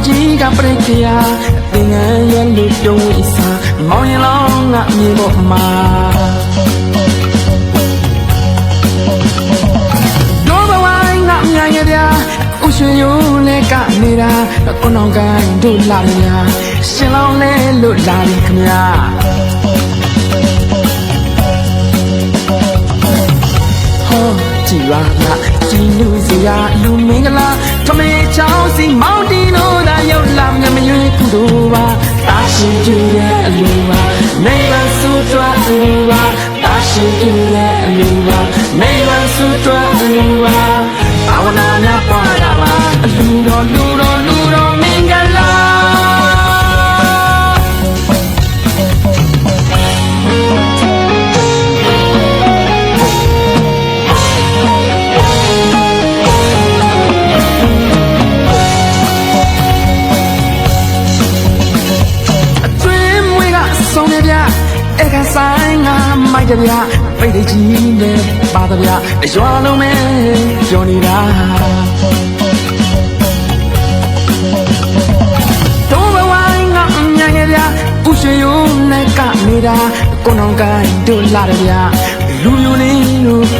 ကပရိခေယသင်ငန်းရဲ့လူတုံးဝိစာမောင်ရင်လောင်းငါမြေပေါ်မှာတို့ဘဝငါမြိုင်ရပြဥရှင်ယုံလဲနေတာကိုနောင်ကိုင်းတို့လာရရှင်လောင်းလဲလို့လာပြီခမညာဟောကြည်ပါလားကြည်လူစရာလူမင်္ဂလာထမေချောင်းစီမော သိုလ်ပါတာရှိကျူရဲ့အလူပါနေရဆူတွားအလူပါတာရှိကျူရဲ့အလူပါနေရဆူတွားအလူပါဘာဝနာများပွားတာပါအလူတော်လူတော်လူတော် တပြပိတ်တကြီးနဲ့ပါတပြအရွာလုံးမဲကြော်နေတာတော့ဘဝငါအမြန်ရပြဥရှိယုံနဲ့ကနေတာကိုနောင်ကိုင်းတို့လာရပြလူမျိုးလေးလို့ရှိုးနေတာ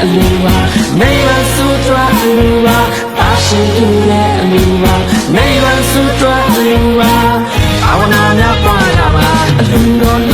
အလူပါနေရဆူတွားအလူပါတာရှိကျူတဲ့အလူပါနေရဆူတွားအလူပါအဝနာများပွားလာပါအလူတော်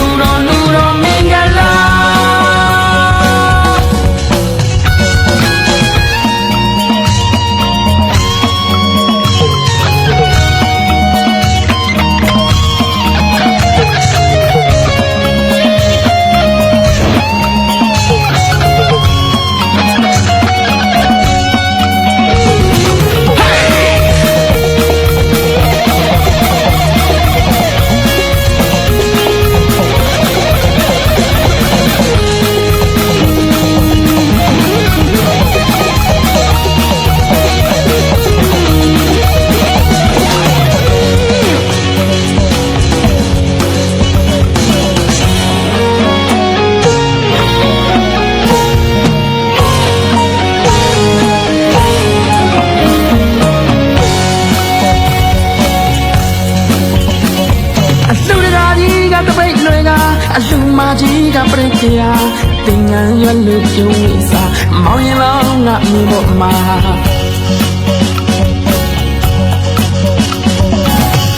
မြေပေါ်မှာ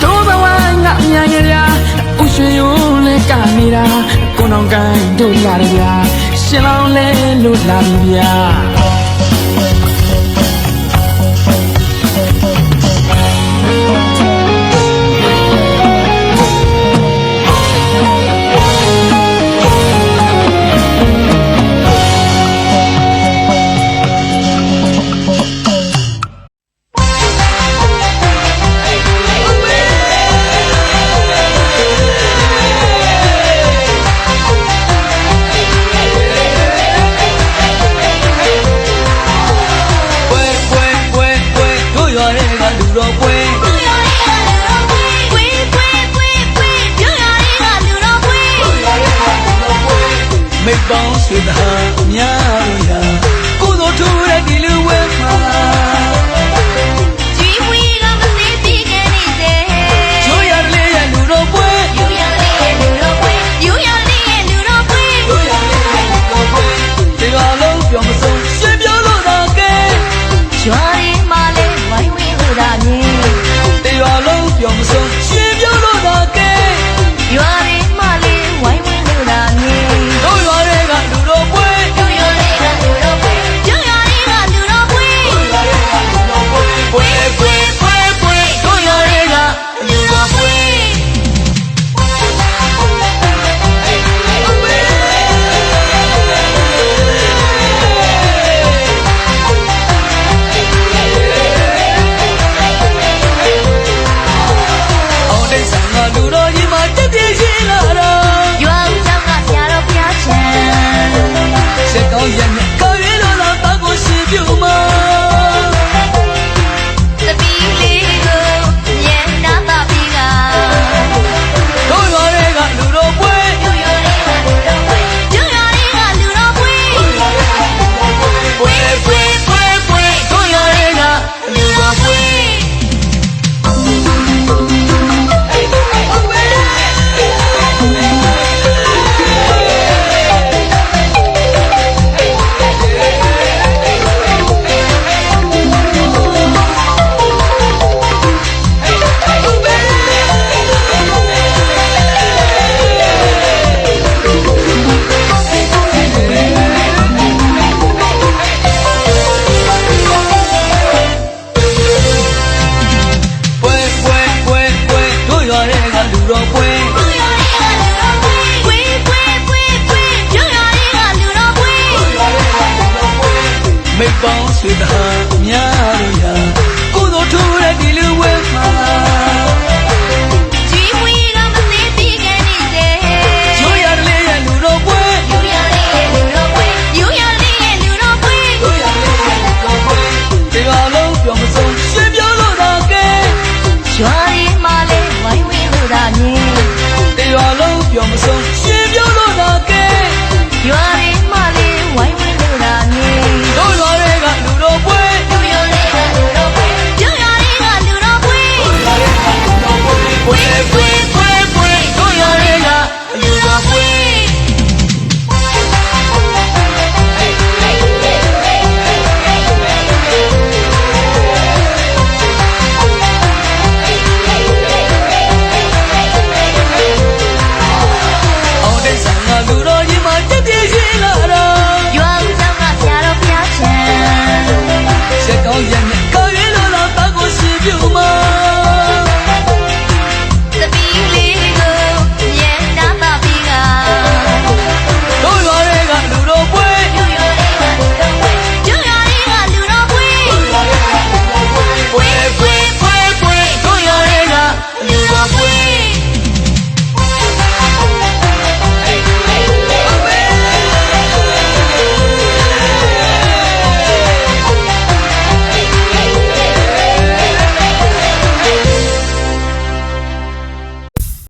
တို့ဘဝငါမြန်ရရာဥရွှေယုံလဲကနေတာကိုနောင်ကိုင်းတို့လာရပြရှင်လောင်းလဲလို့လာပြီဗျာ တွေကလူတော်ပွဲလူရလေးကလူတော်ပွေးပွေးပွေးပွေးပွေးလူရလေးကလူတော်ပွေးမိတ်ပေါင်းဆွေသား 물어봐 We.